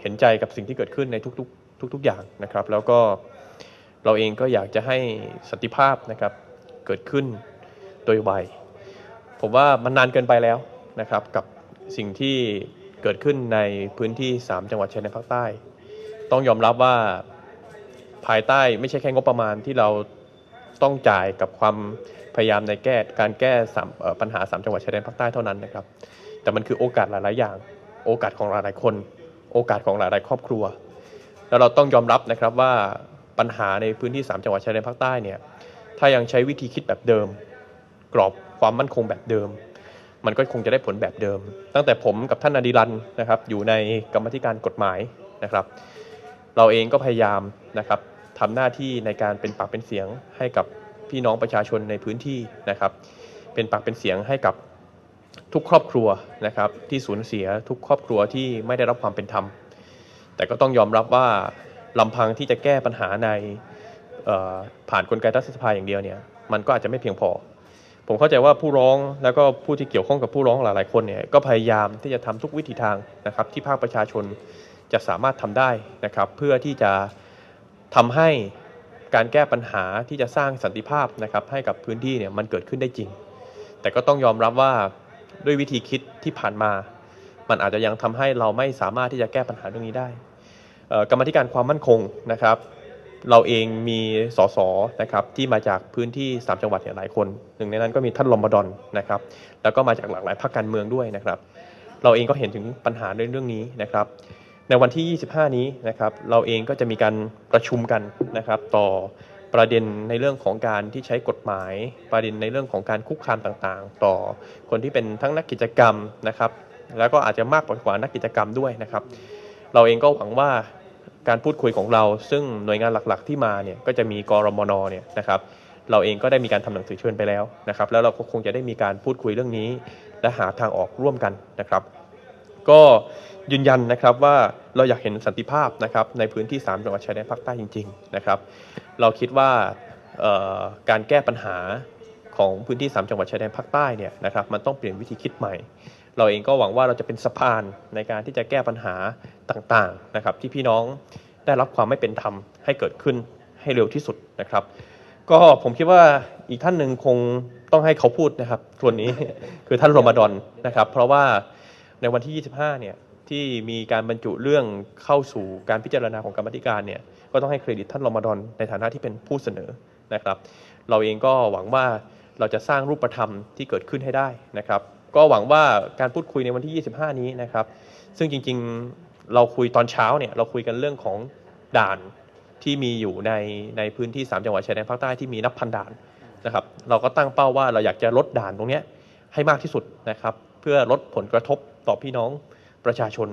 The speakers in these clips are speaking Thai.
เห็นใจกับสิ่งที่เกิดขึ้นในทุกๆ ทุก ๆ อย่างนะครับ แล้วก็เราเองก็อยากจะให้สันติภาพนะครับเกิดขึ้นโดยไวผมว่ามันนานเกินไปแล้วนะครับกับสิ่งที่เกิดขึ้นในพื้นที่ 3 จังหวัดชายแดนภาคใต้ ต้องยอมรับว่าภายใต้ไม่ใช่แค่งบประมาณที่เราต้องจ่ายกับความพยายามในแก้การแก้สามเอ่อปัญหา 3 จังหวัดชายแดนภาคใต้เท่านั้นนะครับ แต่มันคือโอกาสหลาย ๆ อย่าง โอกาสของหลาย ๆ คน โอกาสของหลาย ๆ ครอบครัว แล้วเราต้องยอมรับนะครับว่าปัญหาในพื้นที่ 3 จังหวัดชายแดนภาคใต้เนี่ยถ้ายังใช้วิธีคิดแบบเดิม กรอบความมั่นคงแบบเดิม มันก็คงจะได้ผลแบบเดิม ตั้งแต่ผมกับท่านอดิรันนะครับอยู่ในกรรมธิการกฎหมายนะครับ เราเองก็พยายามนะครับทำหน้าที่ในการเป็นปากเป็นเสียงให้กับพี่น้องประชาชนในพื้นที่นะครับ เป็นปากเป็นเสียงให้กับ ทุกครอบครัวนะครับที่สูญเสียทุกครอบครัวที่ไม่ได้รับความเป็นธรรม แต่ก็ต้องยอมรับว่าลำพังที่จะแก้ปัญหาในผ่านกลไกรัฐสภาอย่างเดียวเนี่ยมันก็อาจจะไม่เพียงพอ ผมเข้าใจว่าผู้ร้องแล้วก็ผู้ที่เกี่ยวข้องกับผู้ร้องหลายๆคนเนี่ยก็พยายามที่จะทำทุกวิถีทางนะครับ ที่ภาคประชาชนจะสามารถทำได้นะครับ เพื่อที่จะทำให้การแก้ปัญหาที่จะสร้างสันติภาพนะครับให้กับพื้นที่เนี่ยมันเกิดขึ้นได้จริง แต่ก็ต้องยอมรับว่า ด้วยวิธีคิดที่ผ่านมา มันอาจจะยังทำให้เราไม่สามารถที่จะแก้ปัญหาเรื่องนี้ได้กรรมธิการความมั่นคงนะครับ เราเองมีสสนะครับที่มาจากพื้นที่ 3 จังหวัดหลายคนหนึ่งในนั้นก็มีท่านลอมบดอนนะครับแล้วก็มาจากหลากหลายพรรคการเมืองด้วยนะครับ เราเองก็เห็นถึงปัญหาในเรื่องนี้นะครับ ในวันที่ 25 นี้นะครับเราเองก็จะมีการประชุมกันนะครับต่อ ประเด็นในเรื่องของการที่ใช้กฎหมาย ประเด็นในเรื่องของการคุกคามต่างๆ ต่อคนที่เป็นทั้งนักกิจกรรมนะครับ แล้วก็อาจจะมากกว่านักกิจกรรมด้วยนะครับ เราเองก็หวังว่าการพูดคุยของเรา ซึ่งหน่วยงานหลักๆ ที่มาเนี่ยก็จะมีกรมนเนี่ยนะครับเราเองก็ได้มีการทำหนังสือเชิญไปแล้วนะครับ แล้วเราก็คงจะได้มีการพูดคุยเรื่องนี้ และหาทางออกร่วมกันนะครับ ก็ยืนยันนะครับว่าเราอยากเห็นสันติภาพนะครับในพื้นที่ 3 จังหวัดชายแดนภาคใต้จริง ๆ นะครับ เราคิดว่าการแก้ปัญหาของพื้นที่ 3 จังหวัดชายแดนภาคใต้เนี่ยนะครับมันต้องเปลี่ยนวิธีคิดใหม่ เราเองก็หวังว่าเราจะเป็นสะพานในการที่จะแก้ปัญหาต่างๆนะครับที่พี่น้องได้รับความไม่เป็นธรรมให้เกิดขึ้นให้เร็วที่สุดนะครับ ก็ผมคิดว่าอีกท่านหนึ่งคงต้องให้เขาพูดนะครับส่วนนี้คือท่านรมดอนนะครับ เพราะว่าในวันที่ 25เนี่ยที่มีการบรรจุเรื่องเข้าสู่การพิจารณาของกรรมธิการเนี่ย ก็ต้องให้เครดิตท่านโรมาดอนในฐานะที่เป็นผู้เสนอนะครับ เราเองก็หวังว่าเราจะสร้างรูปธรรมที่เกิดขึ้นให้ได้นะครับ ก็หวังว่าการพูดคุยในวันที่ 25 นี้นะครับ ซึ่งจริงๆเราคุยตอนเช้าเนี่ยเราคุยกันเรื่องของด่านที่มีอยู่ในในพื้นที่ 3 จังหวัดชายแดนภาคใต้ที่มีนับพันด่านนะครับ เราก็ตั้งเป้าว่าเราอยากจะลดด่านตรงนี้ให้มากที่สุดนะครับ เพื่อลดผลกระทบต่อพี่น้องประชาชน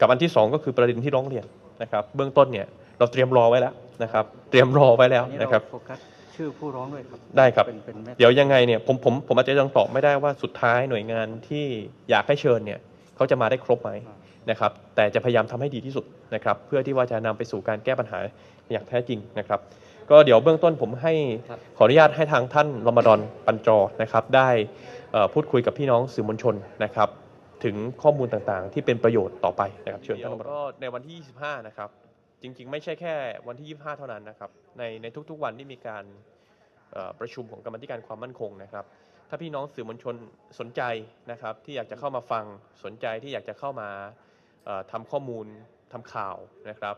กับอันที่ 2 ก็คือประเด็นที่ร้องเรียนนะครับ เบื้องต้นเนี่ย เราเตรียมรอไว้แล้วนะครับ เตรียมรอไว้แล้วอันนี้นะครับเราโฟกัสชื่อผู้ร้องด้วยครับได้ครับเป็นเป็นแม่เดี๋ยวยังไงเนี่ยผมผมผมอาจจะยังตอบไม่ได้ว่าสุดท้ายหน่วยงานที่อยากให้เชิญเนี่ยเขาจะมาได้ครบไหมนะครับ แต่จะพยายามทำให้ดีที่สุดนะครับ เพื่อที่ว่าจะนำไปสู่การแก้ปัญหาอย่างแท้จริงนะครับ ก็เดี๋ยวเบื้องต้นผมให้ขออนุญาตให้ทางท่านรมฎอนปัญจอนะครับ ได้เอ่อพูดคุยกับพี่น้องสื่อมวลชนนะครับ ถึงข้อมูลต่างๆ ที่เป็นประโยชน์ต่อไปนะครับเชิญท่านรมฎอนก็ในวันที่ 25 นะครับ จริง ๆ ไม่ใช่แค่วันที่ 25 เท่านั้นนะครับ ในในทุกๆวันที่มีการประชุมของกรรมธิการความมั่นคงนะครับ ถ้าพี่น้องสื่อมวลชนสนใจนะครับ ที่อยากจะเข้ามาฟังสนใจที่อยากจะเข้ามาเอ่อทำข้อมูลทำข่าวนะครับ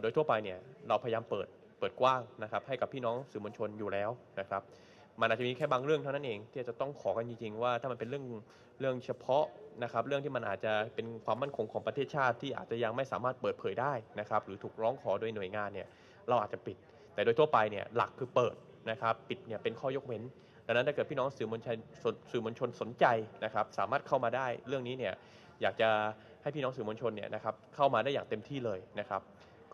โดยทั่วไปเนี่ยเราพยายามเปิดเปิดกว้างนะครับ ให้กับพี่น้องสื่อมวลชนอยู่แล้วนะครับ มันอาจจะมีแค่บางเรื่องเท่านั้นเอง ที่จะต้องขอกันจริงๆ ว่าถ้ามันเป็นเรื่องเรื่องเฉพาะนะครับเรื่องที่มันอาจจะเป็นความมั่นคงของประเทศชาติที่อาจจะยังไม่สามารถเปิดเผยได้นะครับหรือถูกร้องขอโดยหน่วยงานเนี่ยเราอาจจะปิด แต่โดยทั่วไปเนี่ยหลักคือเปิดนะครับปิดเนี่ยเป็นข้อยกเว้น ดังนั้นถ้าเกิดพี่น้องสื่อมวลชนสนสื่อมวลชนสนใจนะครับสามารถเข้ามาได้เรื่องนี้เนี่ยอยากจะให้พี่น้องสื่อมวลชนเนี่ยนะครับเข้ามาได้อย่างเต็มที่เลยนะครับ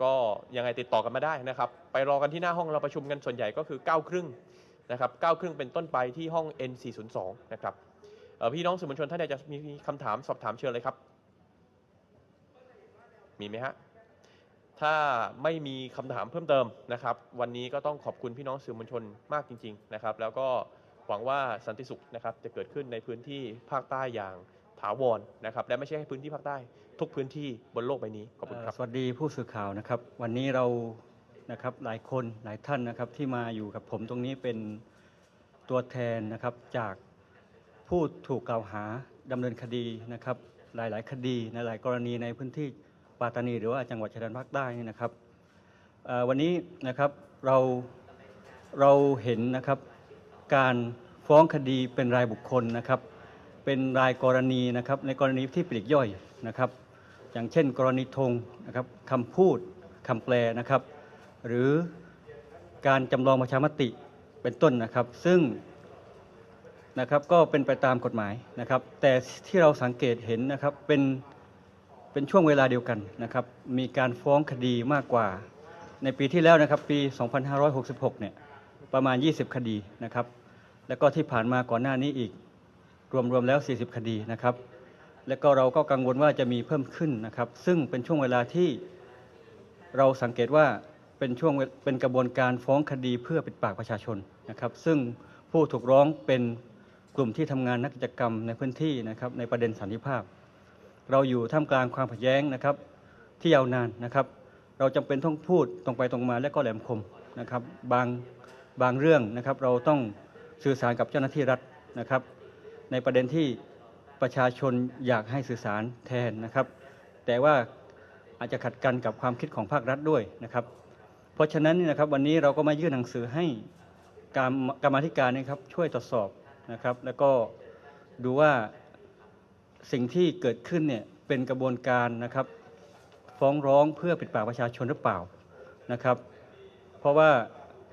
ก็ยังไงติดต่อกันมาได้นะครับ ไปรอกันที่หน้าห้องเราประชุมกันส่วนใหญ่ก็คือ9ก้าครึ่ง นะครับเก้าครึ่งเป็นต้นไปที่ห้อง N402 นะครับพี่น้องสื่อมวลชนท่านใดจะมีคำถามสอบถามเชิญเลยครับ มีไหมฮะถ้าไม่มีคำถามเพิ่มเติมนะครับ วันนี้ก็ต้องขอบคุณพี่น้องสื่อมวลชนมากจริง ๆ นะครับ แล้วก็หวังว่าสันติสุขนะครับจะเกิดขึ้นในพื้นที่ภาคใต้อย่างถาวรนะครับ และไม่ใช่แค่พื้นที่ภาคใต้ ทุกพื้นที่บนโลกใบนี้ขอบคุณครับสวัสดีผู้สื่อข่าวนะครับ วันนี้เรา นะครับหลายคนหลายท่านนะครับที่มาอยู่กับผมตรงนี้เป็นตัวแทนนะครับจากผู้ถูกกล่าวหาดำเนินคดีนะครับหลาย ๆ คดีในหลายกรณีในพื้นที่ปัตตานีหรือว่าจังหวัดชายแดนภาคใต้นี่นะครับวันนี้นะครับเราเราเห็นนะครับการฟ้องคดีเป็นรายบุคคลนะครับเป็นรายกรณีนะครับในกรณีที่ปลีกย่อยนะครับ อย่างเช่น กรณีธงนะครับคำพูดคำแปลนะครับ หรือการจำลองประชามติเป็นต้นนะครับ ซึ่งนะครับก็เป็นไปตามกฎหมายนะครับ แต่ที่เราสังเกตเห็นนะครับเป็นเป็นช่วงเวลาเดียวกันนะครับ มีการฟ้องคดีมากกว่า ในปีที่แล้วนะครับ ปี 2566 เนี่ยประมาณ 20 คดีนะครับ แล้วก็ที่ผ่านมาก่อนหน้านี้อีกรวมๆแล้ว 40 คดีนะครับ แล้วก็เราก็กังวลว่าจะมีเพิ่มขึ้นนะครับ ซึ่งเป็นช่วงเวลาที่เราสังเกตว่า เป็นช่วงเป็นกระบวนการฟ้องคดีเพื่อปิดปากประชาชนนะครับ ซึ่งผู้ถูกร้องเป็นกลุ่มที่ทำงานนักกิจกรรมในพื้นที่นะครับในประเด็นสันติภาพ เราอยู่ท่ามกลางความขัดแย้งนะครับที่ยาวนานนะครับ เราจำเป็นต้องพูดตรงไปตรงมาและก็แหลมคมนะครับบางบางเรื่องนะครับ เราต้องสื่อสารกับเจ้าหน้าที่รัฐนะครับ ในประเด็นที่ประชาชนอยากให้สื่อสารแทนนะครับ แต่ว่าอาจจะขัดกันกับความคิดของภาครัฐด้วยนะครับ เพราะฉะนั้นนี่นะครับวันนี้เราก็มายื่นหนังสือให้การกรรมธิการนะครับช่วยตรวจสอบนะครับ แล้วก็ดูว่าสิ่งที่เกิดขึ้นเนี่ยเป็นกระบวนการนะครับ ฟ้องร้องเพื่อปิดปากประชาชนหรือเปล่านะครับ เพราะว่า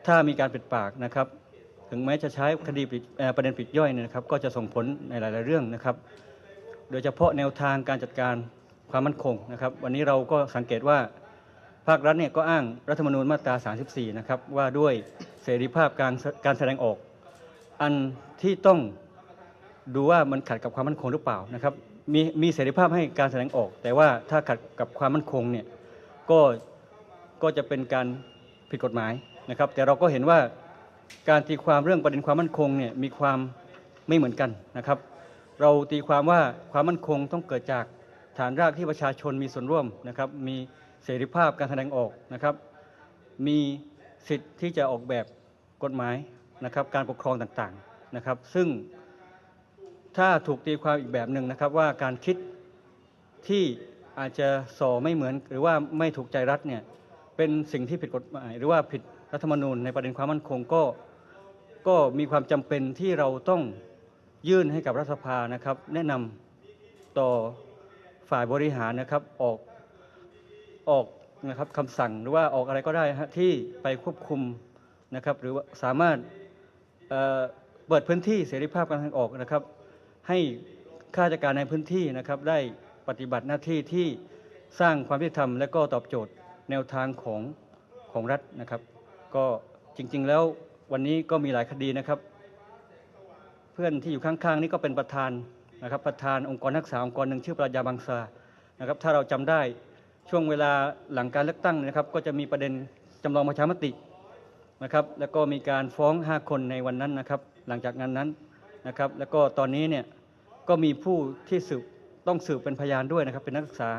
ถ้ามีการปิดปากนะครับ ถึงแม้จะใช้คดีประเด็นปลีกย่อยเนี่ยนะครับ ก็จะส่งผลในหลาย ๆ เรื่องนะครับ โดยเฉพาะแนวทางการจัดการความมั่นคงนะครับ วันนี้เราก็สังเกตว่า ภาครัฐเนี่ยก็อ้างรัฐธรรมนูญมาตรา 34 นะครับ ว่าด้วยเสรีภาพการการแสดงออก อันที่ต้องดูว่ามันขัดกับความมั่นคงหรือเปล่านะครับมีมีเสรีภาพให้การแสดงออก แต่ว่าถ้าขัดกับความมั่นคงเนี่ยก็ก็จะเป็นการผิดกฎหมายนะครับ แต่เราก็เห็นว่าการตีความเรื่องประเด็นความมั่นคงเนี่ยมีความไม่เหมือนกันนะครับ เราตีความว่าความมั่นคงต้องเกิดจากฐานรากที่ประชาชนมีส่วนร่วมนะครับมี เสรีภาพการแสดงออกนะครับ มีสิทธิ์ที่จะออกแบบกฎหมายนะครับ การปกครองต่างๆนะครับ ซึ่งถ้าถูกตีความอีกแบบหนึ่งนะครับ ว่าการคิดที่อาจจะส่อไม่เหมือน หรือว่าไม่ถูกใจรัฐเนี่ยเป็นสิ่งที่ผิดกฎหมาย หรือว่าผิดรัฐธรรมนูญในประเด็นความมั่นคงก็ก็มีความจำเป็นที่เราต้องยื่นให้กับรัฐสภานะครับ แนะนำต่อฝ่ายบริหารนะครับออก ออกนะครับคำสั่งหรือว่าออกอะไรก็ได้ฮะที่ไปควบคุมนะครับหรือว่าสามารถเเปิดพื้นที่เสรีภาพการทางออกนะครับ ให้ข้าราชการในพื้นที่นะครับได้ปฏิบัติหน้าที่ที่สร้างความยุติธรรม และก็ตอบโจทย์แนวทางของของรัฐนะครับ ก็จริงๆแล้ววันนี้ก็มีหลายคดีนะครับ เพื่อนที่อยู่ข้างๆนี่ก็เป็นประธานนะครับประธานองค์กรนักศึกษาองค์กรหนึ่งชื่อปรัญญาบางซานะครับถ้าเราจำได้ ช่วงเวลาหลังการเลือกตั้งนะครับ ก็จะมีประเด็นจำลองประชามตินะครับ แล้วก็มีการฟ้อง 5 คนในวันนั้นนะครับ หลังจากนั้นนั้นนะครับ แล้วก็ตอนนี้เนี่ยก็มีผู้ที่สืบต้องสืบเป็นพยานด้วยนะครับ เป็นนักศึกษา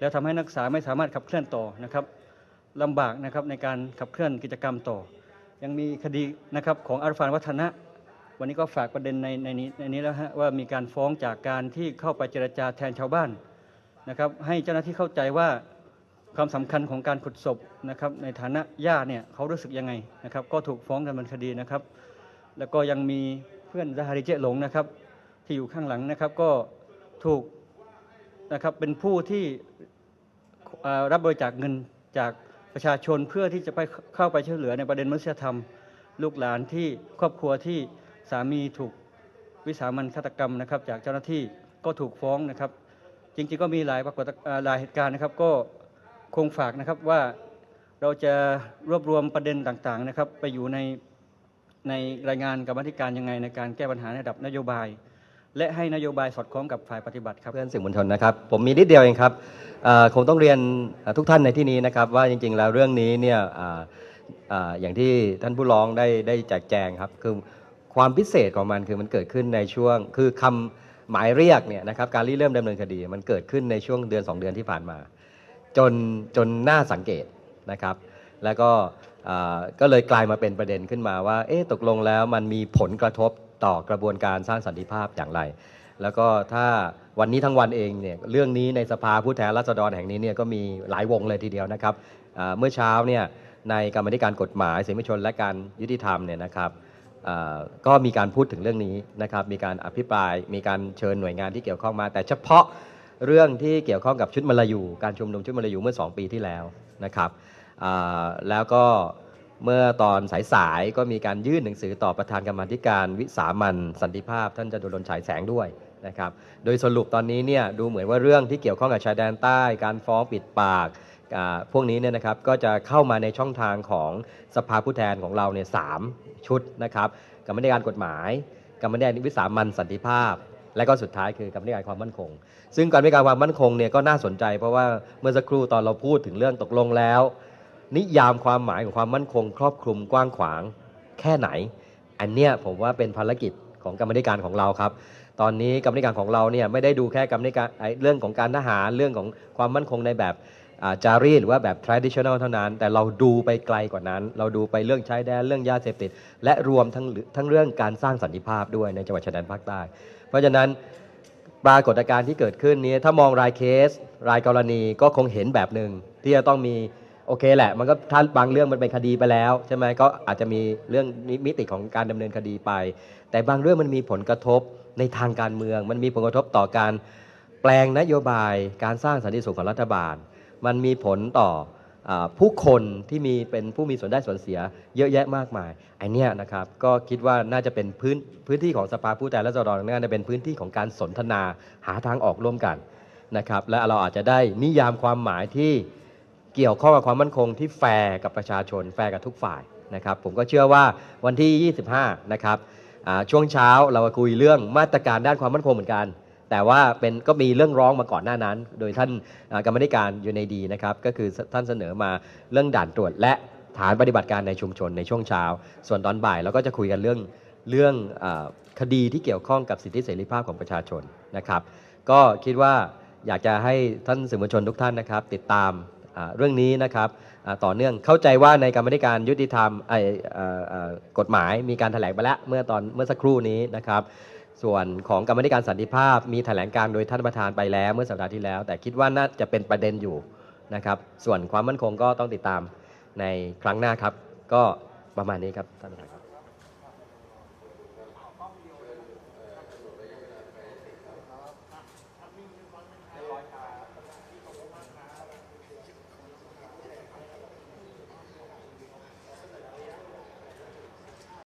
แล้วทำให้นักศึกษาไม่สามารถขับเคลื่อนต่อนะครับลำบากนะครับในการขับเคลื่อนกิจกรรมต่อ ยังมีคดีนะครับของอัลฟานวัฒนะ วันนี้ก็ฝากประเด็นในในนี้ในนี้แล้วฮะว่ามีการฟ้องจากการที่เข้าไปเจรจาแทนชาวบ้านนะครับ ให้เจ้าหน้าที่เข้าใจว่า ความสำคัญของการขุดศพนะครับในฐานะญาติเนี่ยเขารู้สึกยังไงนะครับก็ถูกฟ้องดำเนินคดีนะครับ แล้วก็ยังมีเพื่อนซาฮาริเจหลงนะครับที่อยู่ข้างหลังนะครับก็ถูกนะครับเป็นผู้ที่รับบริจาคเงินจากประชาชนเพื่อที่จะไปเข้าไปช่วยเหลือในประเด็นมนุษยธรรม ลูกหลานที่ครอบครัวที่สามีถูกวิสามันฆาตกรรมนะครับ จากเจ้าหน้าที่ก็ถูกฟ้องนะครับ จริงๆก็มีหลายปรากฏหลายเหตุการณ์นะครับ ก็ คงฝากนะครับว่าเราจะรวบรวมประเด็นต่างๆนะครับ ไปอยู่ในในรายงานกรรมาธิการยังไงในการแก้ปัญหาในระดับนโยบาย และให้นโยบายสอดคล้องกับฝ่ายปฏิบัติครับเพื่อนสื่อมวลชนนะครับผมมีนิดเดียวเองครับคงต้องเรียนทุกท่านในที่นี้นะครับ ว่าจริงๆแล้วเรื่องนี้เนี่ยออย่างที่ท่านผู้ร้องได้ได้แจกแจงครับคือความพิเศษของมันคือมันเกิดขึ้นในช่วง คือคำหมายเรียกเนี่ยนะครับการริเริ่มดำเนินคดี มันเกิดขึ้นในช่วงเดือน 2 เดือนที่ผ่านมา จนจนน่าสังเกตนะครับ แล้วก็ก็เลยกลายมาเป็นประเด็นขึ้นมาว่า เอ๊ะตกลงแล้วมันมีผลกระทบต่อกระบวนการสร้างสันติภาพอย่างไร แล้วก็ถ้าวันนี้ทั้งวันเองเนี่ยเรื่องนี้ในสภาผู้แทนราษฎรแห่งนี้เนี่ยก็มีหลายวงเลยทีเดียวนะครับเมื่อเช้าเนี่ยในกรรมธิการกฎหมายเสรีชนและการยุติธรรมเนี่ยนะครับก็มีการพูดถึงเรื่องนี้นะครับ มีการอภิปราย มีการเชิญหน่วยงานที่เกี่ยวข้องมา แต่เฉพาะ เรื่องที่เกี่ยวข้องกับชุดมลายู การชุมนุมชุดมลายูเมื่อ 2 ปีที่แล้วนะครับแล้วก็เมื่อตอนสายๆก็มีการยื่นหนังสือต่อประธานกรรมธิการวิสามันสันติภาพ ท่านจตุรนฉายแสงด้วยนะครับ โดยสรุปตอนนี้เนี่ยดูเหมือนว่าเรื่องที่เกี่ยวข้องกับชายแดนใต้ การฟ้องปิดปากพวกนี้เนี่ยนะครับก็จะเข้ามาในช่องทางของสภาผู้แทนของเราเนี่ยสามชุดนะครับกรรมธิการกฎหมายกรรมธิการวิสามันสันติภาพ และก็สุดท้ายคือกรรมาธิการความมั่นคง ซึ่งกรรมาธิการความมั่นคงเนี่ยก็น่าสนใจ เพราะว่าเมื่อสักครู่ตอนเราพูดถึงเรื่องตกลงแล้ว นิยามความหมายของความมั่นคง ครอบคลุมกว้างขวางแค่ไหน อันเนี้ยผมว่าเป็นภารกิจของกรรมธิการของเราครับ ตอนนี้กรรมธิการของเราเนี่ยไม่ได้ดูแค่กรรมธิการเรื่องของการทหารเรื่องของความมั่นคงในแบบจารีตหรือว่าแบบ traditional เท่านั้น แต่เราดูไปไกลกว่านั้น เราดูไปเรื่องชายแดนเรื่องยาเสพติด และรวมทั้งทั้งเรื่องการสร้างสันติภาพด้วยในจังหวัดชายแดนภาคใต้ เพราะฉะนั้นปรากฏการณ์ที่เกิดขึ้นนี้ถ้ามองรายเคส รายกรณีก็คงเห็นแบบหนึ่งที่จะต้องมีโอเคแหละ มันก็ถ้านบางเรื่องมันเป็นคดีไปแล้วใช่ไหมก็อาจจะมีเรื่องมิติของการดำเนินคดีไป แต่บางเรื่องมันมีผลกระทบในทางการเมือง มันมีผลกระทบต่อการแปลงนโยบาย การสร้างสันติสุขของรัฐบาล มันมีผลต่อ ผู้คนที่มีเป็นผู้มีส่วนได้ส่วนเสียเยอะแยะมากมายไอเนี้ยนะครับก็คิดว่าน่าจะเป็นพื้นพื้นที่ของสภาผู้แทนราษฎรน่าจะเป็นพื้นที่ของการสนทนาหาทางออกร่วมกันนะครับและเราอาจจะได้นิยามความหมายที่เกี่ยวข้องกับความมั่นคงที่แฟร์กับประชาชนแฟร์กับทุกฝ่ายนะครับผมก็เชื่อว่าวันที่ 25 นะครับช่วงเช้าเราคุยเรื่องมาตรการด้านความมั่นคงเหมือนกัน แต่ว่าเป็นก็มีเรื่องร้องมาก่อนหน้านั้น โดยท่านกรรมาธิการอยู่ในดีนะครับก็คือท่านเสนอมาเรื่องด่านตรวจ และฐานปฏิบัติการในชุมชนในช่วงเช้า ส่วนตอนบ่ายเราก็จะคุยกันเรื่องเรื่องอคดีที่เกี่ยวข้องกับสิทธิเสรีภาพของประชาชนนะครับ ก็คิดว่าอยากจะให้ท่านสื่อมวลชนทุกท่านนะครับ ติดตามเรื่องนี้นะครับต่อเนื่องเข้าใจว่าในกรรมาธิการยุติธรรมกฎหมายมีการแถลงไปแล้วเมื่อตอนเมื่อสักครู่นี้นะครับ ส่วนของกรรมธิการสันติภาพ มีแถลงการโดยท่านประธานไปแล้วเมื่อสัปดาห์ที่แล้ว แต่คิดว่าน่าจะเป็นประเด็นอยู่นะครับ ส่วนความมั่นคงก็ต้องติดตามในครั้งหน้าครับ ก็ประมาณนี้ครับท่านประธาน